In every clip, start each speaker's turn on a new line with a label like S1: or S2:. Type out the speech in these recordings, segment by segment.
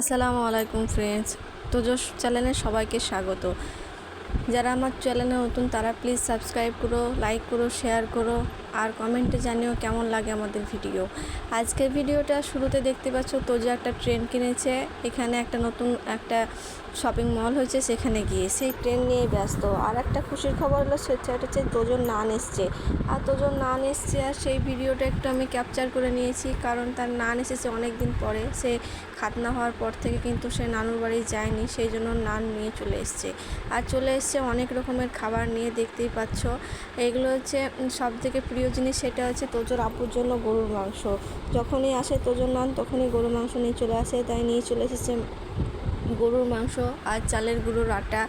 S1: আসসালামু আলাইকুম ফ্রেন্ডস তো তোজস চ্যানেলে সবাইকে স্বাগত। যারা আমার চ্যানেলে নতুন, তারা প্লিজ সাবস্ক্রাইব করো লাইক করো শেয়ার করো, আর কমেন্টে জানিও কেমন লাগে আমাদের ভিডিও আজকের ভিডিওটা শুরুতে দেখতে পাচ্ছ, তোজো একটা ট্রেন কিনেছে, এখানে একটা নতুন একটা শপিং মল হয়েছে, সেখানে গিয়ে সেই ট্রেন নিয়ে ব্যস্ত। আর একটা খুশির খবর হলো সেটা হচ্ছে তোজোর নান এসছে। আর তোজোর নান এসছে, আর সেই ভিডিওটা একটু আমি ক্যাপচার করে নিয়েছি, কারণ তার নান এসেছে অনেক দিন পরে। সে খাতনা হওয়ার পর থেকে কিন্তু সে নানুর বাড়ি যায়নি, সেই জন্য নান নিয়ে চলে এসছে। আর চলে এসছে অনেক রকমের খাবার নিয়ে, দেখতেই পাচ্ছ। এগুলো হচ্ছে সব থেকে প্রিয় জিনিস সেটা হচ্ছে তোজোর আপুর জন্য গরুর মাংস। যখনই আসে তোজোর নান, তখনই গরুর মাংস নিয়ে চলে আসে, তাই নিয়ে চলে এসেছে গরুর মাংস আর চালের গুঁড়োর আটা।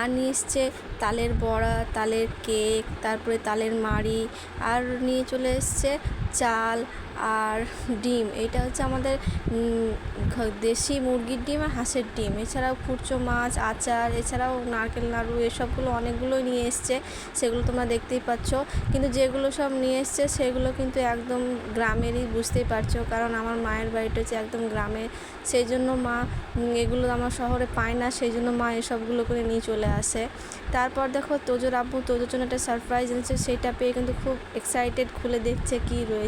S1: আর নিয়ে এসছে তালের বড়া, তালের কেক, তারপরে তালের মাড়ি। আর নিয়ে চলে এসছে চাল আর ডিম, এটা হচ্ছে আমাদের দেশি মুরগির ডিম আর হাঁসের ডিম। এছাড়াও কুচো মাছ, আচার, এছাড়াও নারকেল, নাড়ু, এসবগুলো অনেকগুলোই নিয়ে এসছে, সেগুলো তোমরা দেখতেই পাচ্ছ। কিন্তু যেগুলো সব নিয়ে এসছে, সেগুলো কিন্তু একদম গ্রামেরই, বুঝতেই পারছ। কারণ আমার মায়ের বাড়িটা হচ্ছে একদম গ্রামে। সেই জন্য মা এগুলো আমার শহরে পায় না, সেই জন্য মা এসবগুলো করে নিয়ে চলে আসে। তারপর দেখো, তোজোর আব্বু তোজোর জন্য একটা সারপ্রাইজ এনেছে, সেটা পেয়ে কিন্তু খুব এক্সাইটেড খুলে দেখছে কি রয়েছে।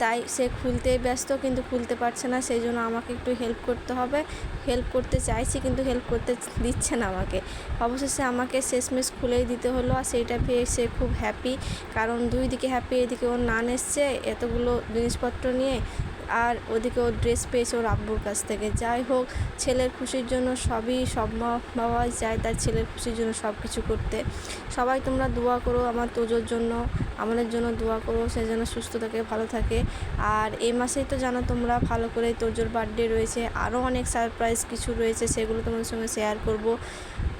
S1: তাই সে খুলতে ব্যস্ত কিন্তু খুলতে পারছে না সেই জন্য আমাকে একটু হেল্প করতে হবে। হেল্প করতে চাইছি কিন্তু হেল্প করতে দিচ্ছে না আমাকে। অবশেষে আমাকে শেষমেশ খুলেই দিতে হলো আর সেইটা পেয়ে সে খুব হ্যাপি কারণ দুই দিকে হ্যাপি এদিকে ওর নান এসছে এতগুলো জিনিসপত্র নিয়ে আর ওদিকে ওর ড্রেস পেয়েছে ওর আব্বুর কাছ থেকে। যাই হোক, ছেলের খুশির জন্য সবই সব মা বাবাই চায় তার ছেলের খুশির জন্য সব কিছু করতে। সবাই তোমরা দোয়া করো আমার তোজোর জন্য। আমাদের জন্য দোয়া করো, সে যেন সুস্থ থাকে, ভালো থাকে। আর এই মাসেই তো জানো তোমরা ভালো করে তোজোর বার্থডে রয়েছে। আরও অনেক সারপ্রাইজ কিছু রয়েছে, সেগুলো তোমাদের সঙ্গে শেয়ার করব।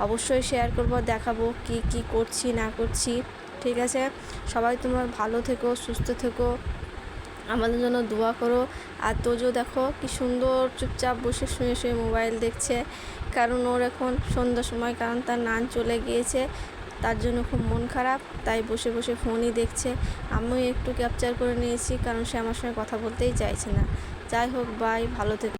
S1: অবশ্যই শেয়ার করব, দেখাবো কি কি করছি, না করছি। ঠিক আছে? সবাই তোমরা ভালো থেকো, সুস্থ থেকো। আমাদের জন্য দোয়া করো। আর তোজো দেখো কি সুন্দর চুপচাপ বসে শুয়ে শুয়ে মোবাইল দেখছে। কারণ ওর এখন সন্ধ্যার সময়, কারণ তার নান চলে গিয়েছে। তার জন্য খুব মন খারাপ, তাই বসে বসে ফোনই দেখছে। আমিও একটু ক্যাপচার করে নিয়েছি, কারণ সে আমার সঙ্গে কথা বলতেই চাইছে না। যাই হোক বাই ভালো থেকো।